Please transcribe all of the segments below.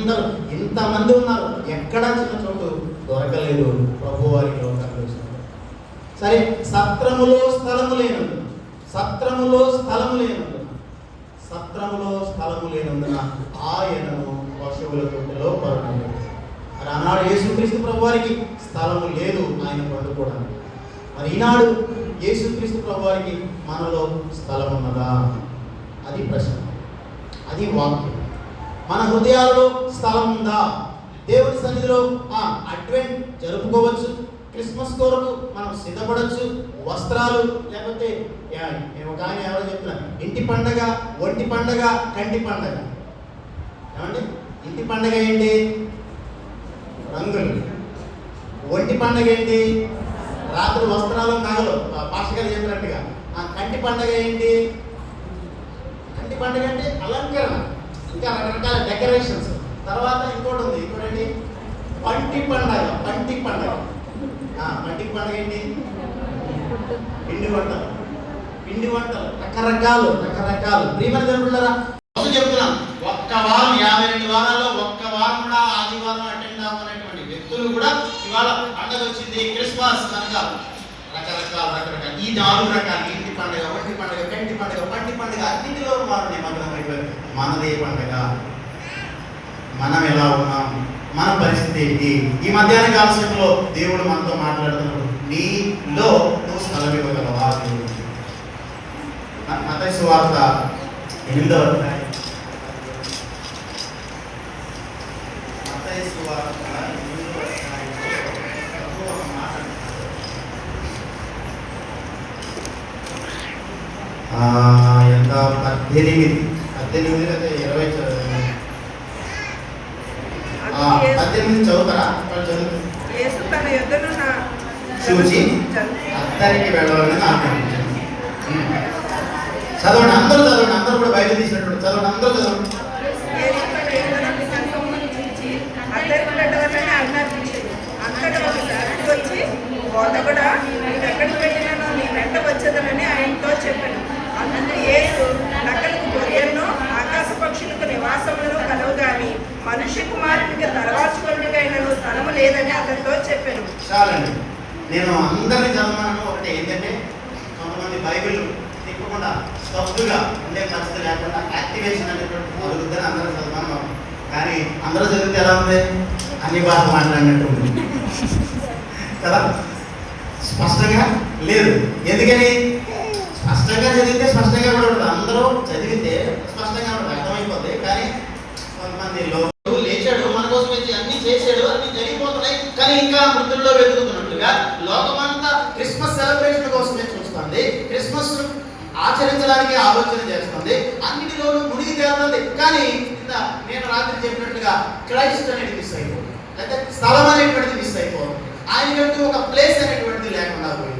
అందరూ ఇంతమంది ఉన్నారు. ఎక్కడా చిన్న చోటు దొరకలేదు. ప్రభు వారి లోకంలో సరే సత్రములో స్థలము లేను సత్రములో స్థలము లేను సత్రములో స్థలము లేనందున ఆయనను పశువుల తొట్టిలో పడుకున్నాడు మరి ఆనాడు యేసుక్రీస్తు ప్రభు వారికి స్థలము లేదు ఆయన పండుకోవడానికి. మరి ఈనాడు యేసుక్రీస్తు ప్రభు వారికి మనలో స్థలం ఉన్నదా అది ప్రశ్న. అది వాక్యం. మన హృదయాలలో స్థలం ఉందా? దేవుని సన్నిధిలో ఆ అడ్వెంట్ జరుపుకోవచ్చు. క్రిస్మస్ కొరకు మనం సిద్ధపడవచ్చు వస్త్రాలు లేకపోతే ఒక ఆయన ఎవరో చెప్తున్నారు ఇంటి పండగ ఒంటి పండగ కంటి పండగ. ఏమండి? ఇంటి పండగ ఏంటి? రంగులు. ఒంటి పండగ ఏంటి? రాత్రి వస్త్రాలు నగలు. ఆ గారు చెప్పినట్టుగా. ఆ కంటి పండగ ఏంటి? కంటి పండగ అంటే అలంకరణ. ఇంకా రకరకాల డెకరేషన్స్ తర్వాత ఇంకోటి ఉంది ఇంకోటి పంటి పండగ పంటి పండగ. ఆ, పంటి పండగ ఏంటి? పిండి వంటలు. పిండి వంటలు రకరకాలు రకరకాలు. ప్రియమైన జరుగుతున్నారా చెప్తున్నాం ఒక్క వారం యాభై రెండు వారాల్లో ఒక్క వారం కూడా ఆదివారం అటెండ్ అవ్వనటువంటి వ్యక్తులు కూడా ఇవాళ పండగ వచ్చింది క్రిస్మస్ కనుక. రకరకాల రకరకాల. ఈ నాలుగు రకాల. ఇంటి పండుగ ఒంటి పండుగ కంటి పండుగ పంటి పండుగ. అన్నింటిలో వారు నిమగ్నం మనదే పండుగ. మనం ఎలా ఉన్నాం? మన పరిస్థితి ఏంటి? ఈ మధ్యాహ్న కాలశంలో దేవుడు మనతో మాట్లాడుతున్నాడు నీలో నువ్వు స్థలం ఇవ్వగలవా దేవుడు మతైసు సువార్త ఎనిమిదవ ఎంత పద్దెనిమిది పద్దెనిమిది లేదా ఇరవై పద్దెనిమిది చదువుతారా? చూచి అత్తరికి వెళ్ళాలని ఆజ్ఞాపించాడు. చదవండి అందరూ చదవండి అందరూ కూడా బయట తీసినటువంటి చదవండి అందరూ చదవండి. యేసు తన యొద్దనున్న సంసమును చాలండి. నేను అందరిని చదవమన్నాను ఒకటి. ఏంటంటే కొంతమంది బైబిల్ తిప్పకుండా స్తబ్దుగా ఉండే పరిస్థితి లేకుండా యాక్టివేషన్ అనేటువంటి మొదలుద్దని అందరూ చదవమని కానీ అందరూ చదివితే ఎలా ఉంది? అన్ని భాష మాట్లాడినట్టు కదా? స్పష్టంగా లేదు. ఎందుకని? స్పష్టంగా చదివితే స్పష్టంగా కూడా ఉంటుంది అందరూ చదివితే స్పష్టంగా ఉంటుంది అర్థమైపోతుంది కానీ కొంతమంది లోకుడు లేచాడు. మన కోసం వచ్చి అన్ని చేశాడు. అన్ని ఇంకా మృతుల్లో వెతుకుతున్నట్లుగా లోకమంతా క్రిస్మస్ సెలబ్రేషన్ కోసమే చూస్తుంది క్రిస్మస్ ఆచరించడానికి ఆలోచన చేస్తుంది అన్నిటిలోనూ మునిగి తేలుతుంది కానీ కింద నేను రాత్రి చెప్పినట్టుగా క్రైస్ట్ అనేది మిస్ అయిపోతుంది. అయితే స్థలం అనేటువంటిది మిస్ అయిపోతుంది. ఆయనకంటూ ఒక ప్లేస్ అనేటువంటిది లేకుండా పోయింది.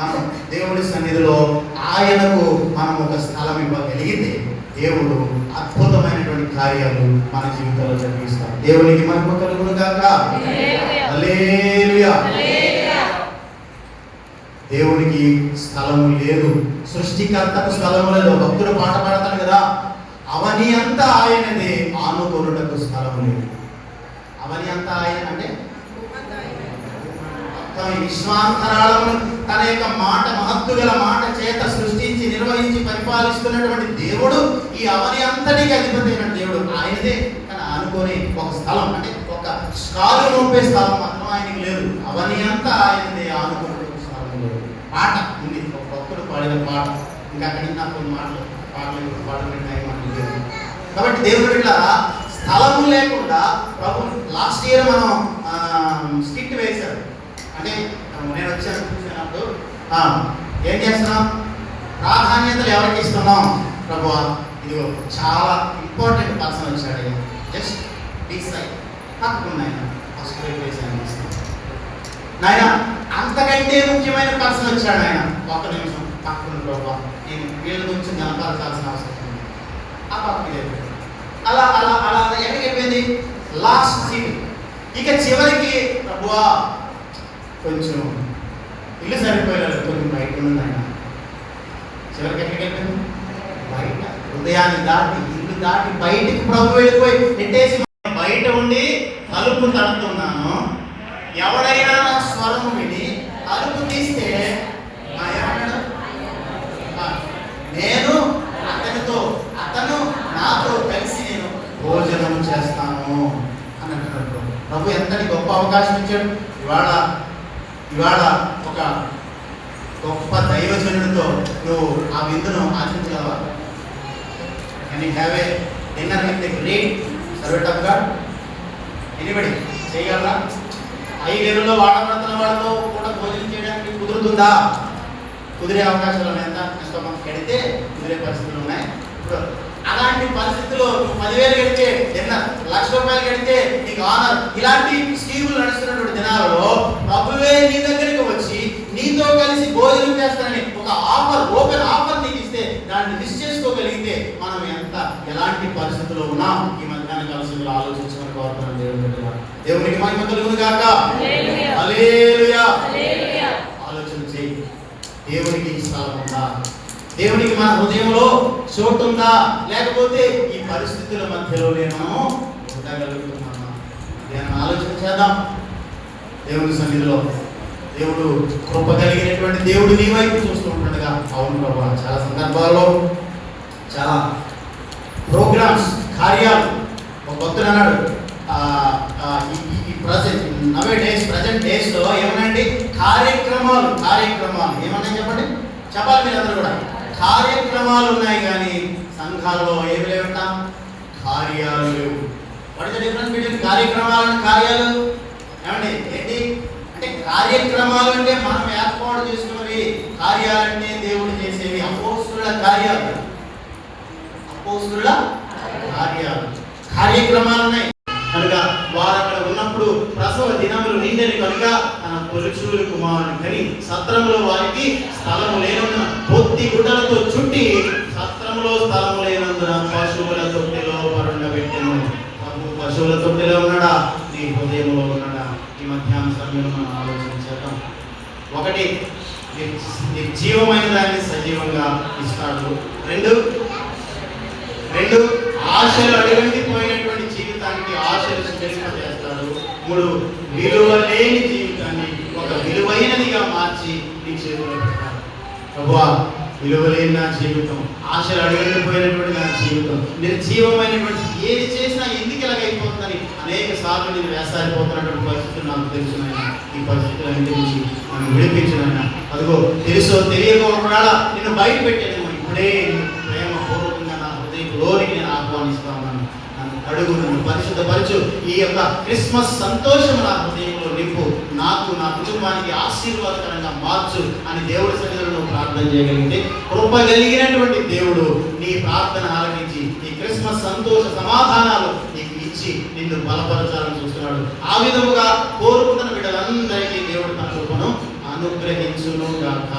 మనం దేవుడి సన్నిధిలో ఆయనకు మనం ఒక స్థలం ఇవ్వగలిగితే దేవుడు అద్భుతమైనటువంటి కార్యాలు మన జీవితంలో జరిగిస్తాడు దేవునికి మహిమ కలుగును కాక దేవునికి స్థలము లేదు. సృష్టికర్తకు స్థలము లేదు. భక్తుడు పాట పాడతాడు కదా. అవని అంతా ఆయనదే. ఆనుకొనుటకు స్థలము లేదు. అవని అంతా ఆయన అంటే? తన విశ్వాంతరాళమును తన యొక్క మాట మహత్తు గల మాట చేత సృష్టించి నిర్వహించి పరిపాలిస్తున్నటువంటి దేవుడు ఈ అవని అంతటికి అధిపతి అయిన దేవుడు ఆయనదే తన అనుకోని ఒక స్థలం అంటే ఒక స్కాలు మోపే స్థలం మాత్రం ఆయనకి లేదు. అవని అంతా ఆయనదే ఆనుకునే స్థలం లేదు. పాట ఉంది ఒక భక్తుడు పాడిన పాట. ఇంకా అక్కడి నాకు కొన్ని మాటలు పాటలు పాటలు మాటలు లేదు. కాబట్టి దేవుడు ఇట్లా స్థలము లేకుండా ప్రభు లాస్ట్ ఇయర్ మనం స్కిట్ వేశారు అంటే నేను వచ్చాను చూసినప్పుడు ఆ, ఏం చేస్తున్నాం ప్రాధాన్యతలు ఎవరికి ఇస్తున్నాం ప్రభు ఇదిగో చాలా ఇంపార్టెంట్ పర్సన్ వచ్చాడు జస్ట్ డిసైడ్ తప్పకుండా ఆయన ఫస్ట్ వేసాను నాయన అంతకంటే ముఖ్యమైన పర్సన్ వచ్చాడు ఆయన ఒక్క నిమిషం పక్కన ప్రభు నేను వీళ్ళ గురించి కనపరచాల్సిన అవసరం ఉంది ఆ పక్కకి అలా అలా అలా అలా ఎక్కడికి నవ్వు వెళ్ళిపోయి నెట్టేసి బయట ఉండి తలుపు తడుతున్నాను ఎవడైనా నా స్వరం విని తలుపు తీస్తే నేను అతనితో అతను నాతో కలిసి నేను భోజనం చేస్తాను అని అంటున్నాడు ప్రభు. ఎంతటి గొప్ప అవకాశం ఇచ్చాడు. ఇవాళ ఇవాళ ఒక గొప్ప దైవజనుడితో నువ్వు ఆ విందును ఆచరించగలవా? And you have dinner with a great servant of God anybody చేయగలరా ఐదేళ్ళలో వాడబడుతున్న వాళ్ళతో కూడా భోజనం చేయడానికి కుదురుతుందా? కుదిరే అవకాశాలు ఎంత ఎంతో కడితే కుదిరే పరిస్థితులు ఉన్నాయి. ఇప్పుడు అలాంటి పరిస్థితుల్లో నువ్వు పదివేలు కడితే డిన్నర్ లక్ష రూపాయలు కడితే నీకు ఆనర్ ఇలాంటి స్కీములు నడుస్తున్నాయి దినాలలో ప్రభువే నీ దగ్గరికి వచ్చి నీతో కలిసి భోజనం చేస్తానని ఒక ఆఫర్ ఓపెన్ ఆఫర్ నీకు ఇస్తే దాన్ని మిస్ చేసుకోగలిగితే మనం ఎంత ఎలాంటి పరిస్థితుల్లో ఉన్నాం ఈ మధ్యాహ్న కాలంలో ఆలోచించమని కోరుతున్నాను దేవుని బిడ్డలారా. దేవునికి మహిమ కలుగును గాక. ఆలోచన చేయి. దేవునికి స్థలం ఉందా? దేవునికి మన హృదయంలో చోటు ఉందా? లేకపోతే ఈ పరిస్థితుల మధ్యలోనే మనం ఉండగలుగుతున్నామా? నేను ఆలోచన చేద్దాం. దేవుని సన్నిధిలో దేవుడు కృప కలిగినటువంటి దేవుడు నీ వైపు చూస్తూ ఉంటుండగా. అవును ప్రభా చాలా సందర్భాల్లో చాలా ప్రోగ్రామ్స్ కార్యాలు. ఒక భక్తుడు అన్నాడు ఈ ప్రజెంట్ నవే డేస్ ప్రజెంట్ డేస్లో ఏమనండి? కార్యక్రమాలు కార్యక్రమాలు. ఏమన్నా చెప్పండి? చెప్పాలి మీరందరూ కూడా. కార్యక్రమాలు ఉన్నాయి కానీ సంఘాల్లో ఏమి లేవట? కార్యాలు. లేవు వాట్ ఇస్ డిఫరెన్స్ బిట్వీన్ కార్యక్రమాలు అండ్ కార్యాలు? ఏమండి? ఏంటి? అంటే కార్యక్రమాలు అంటే మనం ఏర్పాటు చేసుకున్నవి కార్యాలంటే దేవుడు చేసేవి అపోస్తుల కార్యాలు. అపోస్తుల కార్యాలు. కార్యక్రమాలు ఉన్నాయి కనుక వారు అక్కడ ఉన్నప్పుడు ప్రసవ దినములు నిండని కనుక తన కుమారుడు కానీ సత్రంలో వారికి స్థలము లేనందున పొత్తి గుడ్డలతో చుట్టి సత్రంలో స్థలము లేనందున పశువుల తొట్టిలో పరుండబెట్టెను ప్రభు పశువుల తొట్టిలో ఉన్నాడా? నీ హృదయంలో ఉన్నాడా? ఈ మధ్యాహ్న సమయంలో మనం ఆలోచించేద్దాం ఒకటి నిర్జీవమైన దాన్ని సజీవంగా ఇస్తాడు. రెండు రెండు ఆశలు అడిగండి పోయినటువంటి జీవితానికి ఆశలు చేస్తాడు. మూడు విలువ లేని జీవితం ఒక విలువైనదిగా మార్చి నీ చేతిలో పెట్టాలి. ప్రభువా విలువలేని నా జీవితం ఆశలు అడిగండి నా జీవితం నిర్జీవమైనటువంటి ఏది చేసినా ఎందుకు ఇలాగైపోతుందని అనేక సార్లు నేను వేసారిపోతున్నటువంటి పరిస్థితులు నాకు తెలుసు ఈ పరిస్థితులన్నిటి నుంచి నన్ను విడిపించిన అదిగో తెలుసో తెలియకో ఒకవేళ నిన్ను బయట పెట్టాను ఇప్పుడే ప్రేమ పూర్వకంగా నా హృదయంలోనికి నేను ఆహ్వానిస్తా ఉన్నాను అడుగు నన్ను పరిశుద్ధపరచు. ఈ యొక్క క్రిస్మస్ సంతోషం నా హృదయంలో నింపు. నాకు నా కుటుంబానికి ఆశీర్వాదకరంగా మార్చు అని దేవుడి సన్నిధిలో ప్రార్థన చేయగలిగితే కృప కలిగినటువంటి దేవుడు నీ ప్రార్థన ఆలకించి ఈ క్రిస్మస్ సంతోష సమాధానాలు నీకు ఇచ్చి నిన్ను బలపరచాలని చూస్తున్నాడు. ఆ విధముగా కోరుకున్న బిడ్డలందరికీ దేవుడు తన కృపను అనుగ్రహించును గాక.